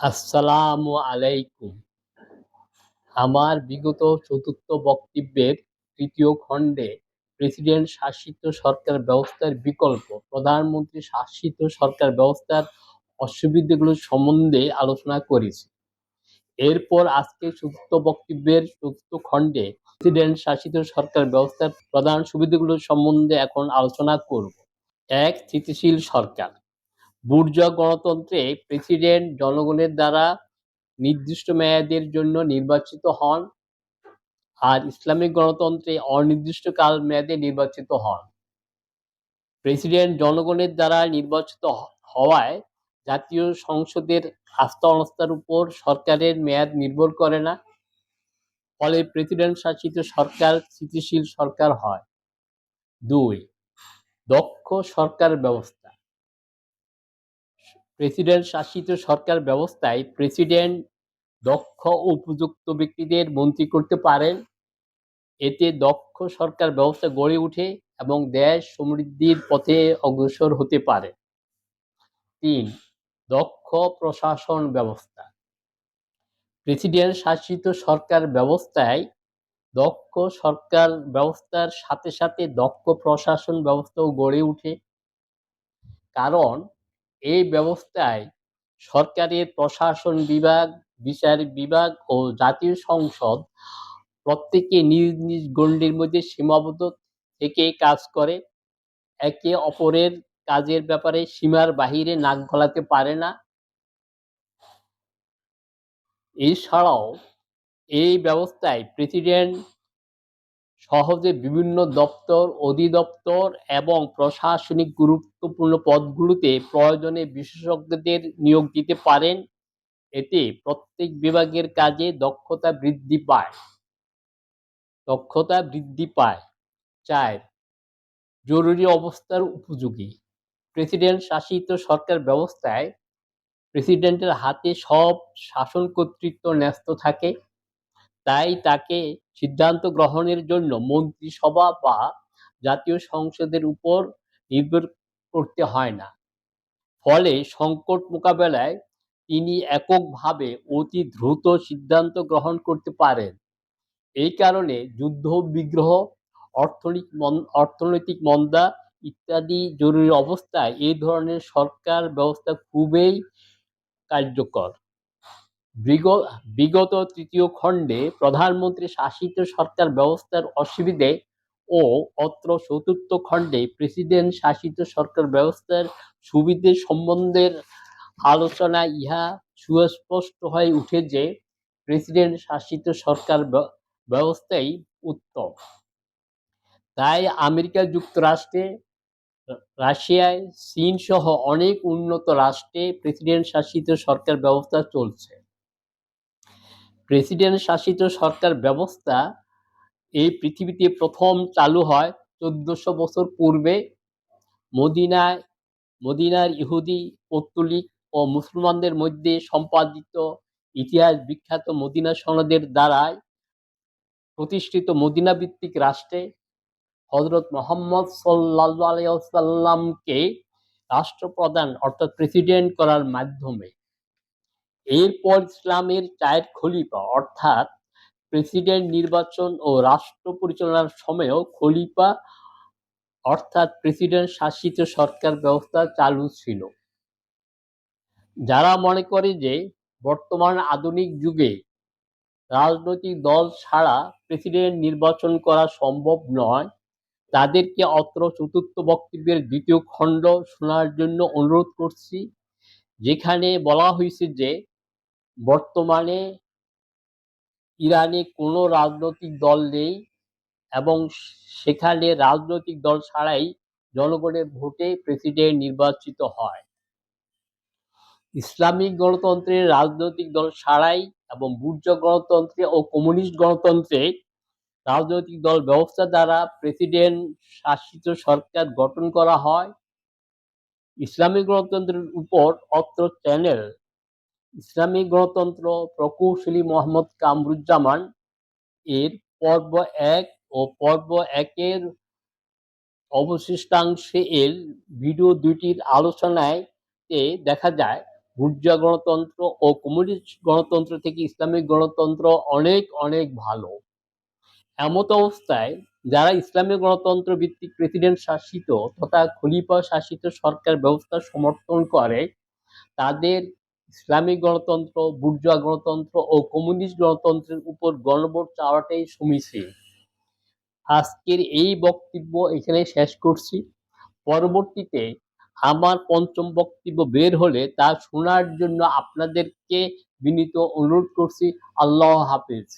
আসসালামু আলাইকুম। আমার বিগত চতুর্থ বক্তব্যের তৃতীয় খণ্ডে প্রেসিডেন্ট শাসিত সরকার ব্যবস্থার বিকল্প, প্রধানমন্ত্রী শাসিত সরকার ব্যবস্থার অসুবিধাগুলো সম্বন্ধে আলোচনা করেছি। এরপর আজকে চতুর্থ বক্তব্যের চতুর্থ খণ্ডে প্রেসিডেন্ট শাসিত সরকার ব্যবস্থার প্রধান সুবিধাগুলো সম্বন্ধে এখন আলোচনা করব। এক স্থিতিশীল সরকার বুর্জোয়া গণতন্ত্রে প্রেসিডেন্ট জনগণের দ্বারা নির্দিষ্ট মেয়াদের জন্য নির্বাচিত হন আর ইসলামিক গণতন্ত্রে অনির্দিষ্টকাল মেয়াদে নির্বাচিত হন। প্রেসিডেন্ট জনগণের দ্বারা নির্বাচিত হওয়ায় জাতীয় সংসদের আস্থা অনাস্থার উপর সরকারের মেয়াদ নির্ভর করে না, ফলে প্রেসিডেন্ট শাসিত সরকার স্থিতিশীল সরকার হয়। দুই, দক্ষ সরকার ব্যবস্থা। প্রেসিডেন্ট শাসিত সরকার ব্যবস্থায় প্রেসিডেন্ট, দক্ষ উপযুক্ত ব্যক্তিদের মন্ত্রী করতে পারেন। এতে দক্ষ সরকার ব্যবস্থা গড়ে ওঠে এবং দেশ সমৃদ্ধির পথে অগ্রসর হতে পারে। তিন, দক্ষ প্রশাসন ব্যবস্থা। প্রেসিডেন্ট শাসিত সরকার ব্যবস্থায় দক্ষ সরকার ব্যবস্থার সাথে সাথে দক্ষ প্রশাসন ব্যবস্থাও গড়ে ওঠে। কারণ এই ব্যবস্থায় সরকারের প্রশাসন বিভাগ, বিচার বিভাগ ও জাতীয় সংসদ প্রত্যেকে নিজ নিজ গণ্ডির মধ্যে সীমাবদ্ধ থেকে কাজ করে। একে অপরের কাজের ব্যাপারে সীমার বাহিরে নাক গলাতে পারে না। এছাড়াও এই ব্যবস্থায় প্রেসিডেন্ট সহজে বিভিন্ন দপ্তর, অধিদপ্তর এবং প্রশাসনিক গুরুত্বপূর্ণ পদগুলোতে প্রয়োজনে বিশেষজ্ঞদের নিয়োগ দিতে পারেন। এতে প্রত্যেক বিভাগের কাজে দক্ষতা বৃদ্ধি পায়। দক্ষতা বৃদ্ধি পায়। চার, জরুরি অবস্থার উপযোগী। প্রেসিডেন্ট শাসিত সরকার ব্যবস্থায় প্রেসিডেন্টের হাতে সব শাসন কর্তৃত্ব ন্যস্ত থাকে। তাই তাকে সিদ্ধান্ত গ্রহণের জন্য মন্ত্রিসভা বা জাতীয় সংসদের উপর নির্ভর করতে হয় না। ফলে সংকট মোকাবেলায় তিনি এককভাবে অতি দ্রুত সিদ্ধান্ত গ্রহণ করতে পারেন। এই কারণে যুদ্ধ, বিগ্রহ অর্থনৈতিক অর্থনৈতিক মন্দা ইত্যাদি জরুরি অবস্থায় এই ধরনের সরকার ব্যবস্থা খুবই কার্যকর। বিগত তৃতীয় খণ্ডে প্রধানমন্ত্রী শাসিত সরকার ব্যবস্থার অসুবিধে ও অত্র চতুর্থ খণ্ডে প্রেসিডেন্ট শাসিত সরকার ব্যবস্থার সুবিধে সম্বন্ধের আলোচনা ইহা সুস্পষ্ট হয়ে উঠে যে প্রেসিডেন্ট শাসিত সরকার ব্য- ব্যবস্থাই উত্তম। তাই আমেরিকা যুক্তরাষ্ট্রে, রাশিয়ায়, চীন সহ অনেক উন্নত রাষ্ট্রে প্রেসিডেন্ট শাসিত সরকার ব্যবস্থা চলছে। প্রেসিডেন্ট শাসিত সরকার ব্যবস্থা এই পৃথিবীতে প্রথম চালু হয় চোদ্দশো বছর পূর্বে। মদিনায়, মদিনার ইহুদি, পৌত্তলিক ও মুসলমানদের মধ্যে সম্পাদিত ইতিহাস বিখ্যাত মদিনা সনদের দ্বারায় প্রতিষ্ঠিত মদিনা ভিত্তিক রাষ্ট্রে হজরত মোহাম্মদ সাল্লাল্লাহু আলাইহি ওয়াসাল্লামকে রাষ্ট্রপ্রধান অর্থাৎ প্রেসিডেন্ট করার মাধ্যমে এরপর ইসলামের চায়ের খলিফা, অর্থাৎ প্রেসিডেন্ট নির্বাচন ও রাষ্ট্র পরিচালনার সময়ও খলিফা, অর্থাৎ প্রেসিডেন্ট শাসিত সরকার ব্যবস্থা চালু ছিল। যারা মনে করে যে বর্তমান আধুনিক যুগে রাজনৈতিক দল ছাড়া প্রেসিডেন্ট নির্বাচন করা সম্ভব নয়, তাদেরকে অত্র চতুর্থ বক্তব্যের দ্বিতীয় খণ্ড শোনার জন্য অনুরোধ করছি, যেখানে বলা হয়েছে যে বর্তমানে ইরানে কোনো রাজনৈতিক দল নেই এবং সেখানে রাজনৈতিক দল ছাড়াই জনগণের ভোটে প্রেসিডেন্ট নির্বাচিত হয়। ইসলামিক গণতন্ত্রের রাজনৈতিক দল ছাড়াই এবং বুর্জ গণতন্ত্রে ও কমিউনিস্ট গণতন্ত্রে রাজনৈতিক দল ব্যবস্থা দ্বারা প্রেসিডেন্ট শাসিত সরকার গঠন করা হয়। ইসলামিক গণতন্ত্রের উপর অত্র চ্যানেল ইসলামিক গণতন্ত্র প্রকৌশলী মোহাম্মদ কামরুজ্জামান এর পর্ব এক ও পর্ব একের অবশিষ্টাংশে এর ভিডিও দুইটির আলোচনায় দেখা যায় বুর্জা গণতন্ত্র ও কমিউনিস্ট গণতন্ত্র থেকে ইসলামিক গণতন্ত্র অনেক অনেক ভালো। এমত অবস্থায় যারা ইসলামী গণতন্ত্র ভিত্তিক প্রেসিডেন্ট শাসিত তথা খলিফা শাসিত সরকার ব্যবস্থা সমর্থন করে, তাদের ইসলামিক গণতন্ত্র বুর্জা গণতন্ত্র ও কমিউনিস্ট গণতন্ত্রের উপর গণভোট চাওয়াটাই সমীচীন। আজকের এই বক্তব্য এখানে শেষ করছি। পরবর্তীতে আমার পঞ্চম বক্তব্য বের হলে তা শোনার জন্য আপনাদেরকে বিনীত অনুরোধ করছি। আল্লাহ হাফিজ।